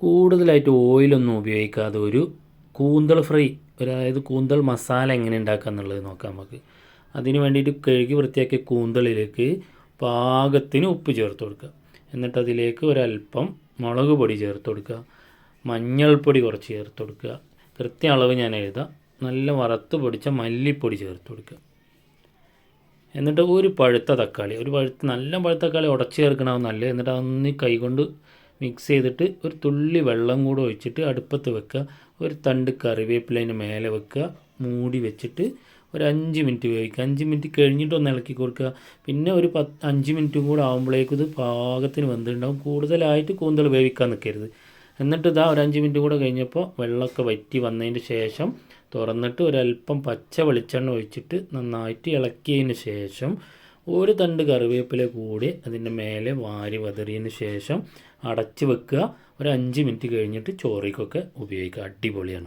കൂടുതലായിട്ട് ഓയിലൊന്നും ഉപയോഗിക്കാതെ ഒരു കൂന്തൽ ഫ്രൈ അതായത് കൂന്തൽ മസാല എങ്ങനെ ഉണ്ടാക്കുക എന്നുള്ളത് നോക്കാം നമുക്ക്. അതിന് വേണ്ടിയിട്ട് കഴുകി വൃത്തിയാക്കിയ കൂന്തളിലേക്ക് പാകത്തിന് ഉപ്പ് ചേർത്ത് കൊടുക്കുക. എന്നിട്ട് അതിലേക്ക് ഒരല്പം മുളക് പൊടി ചേർത്ത് കൊടുക്കുക. മഞ്ഞൾപ്പൊടി കുറച്ച് ചേർത്ത് കൊടുക്കുക. കൃത്യ അളവ് ഞാൻ എഴുതാം. നല്ല വറുത്ത് പൊടിച്ച മല്ലിപ്പൊടി ചേർത്ത് കൊടുക്കുക. എന്നിട്ട് ഒരു പഴുത്ത തക്കാളി ഒരു പഴുത്ത നല്ല പഴുത്ത തക്കാളി ഉടച്ച് ചേർക്കണമെന്നല്ല എന്നിട്ട് അതൊന്ന് കൈകൊണ്ട് മിക്സ് ചെയ്തിട്ട് ഒരു തുള്ളി വെള്ളം കൂടെ ഒഴിച്ചിട്ട് അടുപ്പത്ത് വെക്കുക. ഒരു തണ്ട് കറിവേപ്പിലതിന് മേലെ വെക്കുക. മൂടി വെച്ചിട്ട് ഒരു അഞ്ച് മിനിറ്റ് വേവിക്കുക. അഞ്ച് മിനിറ്റ് കഴിഞ്ഞിട്ട് ഒന്ന് ഇളക്കി കൊടുക്കുക. പിന്നെ ഒരു പത്ത് അഞ്ച് മിനിറ്റും കൂടെ ആകുമ്പോഴേക്കും ഇത് പാകത്തിന് വെന്തിട്ടുണ്ടാവും കൂടുതലായിട്ട് കൂന്തൽ വേവിക്കാൻ നിൽക്കരുത്. എന്നിട്ട് ഇതാ ഒരു അഞ്ച് മിനിറ്റ് കൂടെ കഴിഞ്ഞപ്പോൾ വെള്ളമൊക്കെ വറ്റി വന്നതിന് ശേഷം തുറന്നിട്ട് ഒരല്പം പച്ച വെളിച്ചെണ്ണ ഒഴിച്ചിട്ട് നന്നായിട്ട് ഇളക്കിയതിന് ശേഷം ഒരു തണ്ട് കറിവേപ്പില കൂടി അതിന്റെ മേലെ വാരി വതറിയതിന് ശേഷം അടച്ച് വെക്കുക. ഒരു അഞ്ച് മിനിറ്റ് കഴിഞ്ഞിട്ട് ചോറിക്കൊക്കെ ഉപയോഗിക്കുക. അടിപൊളിയാണ്.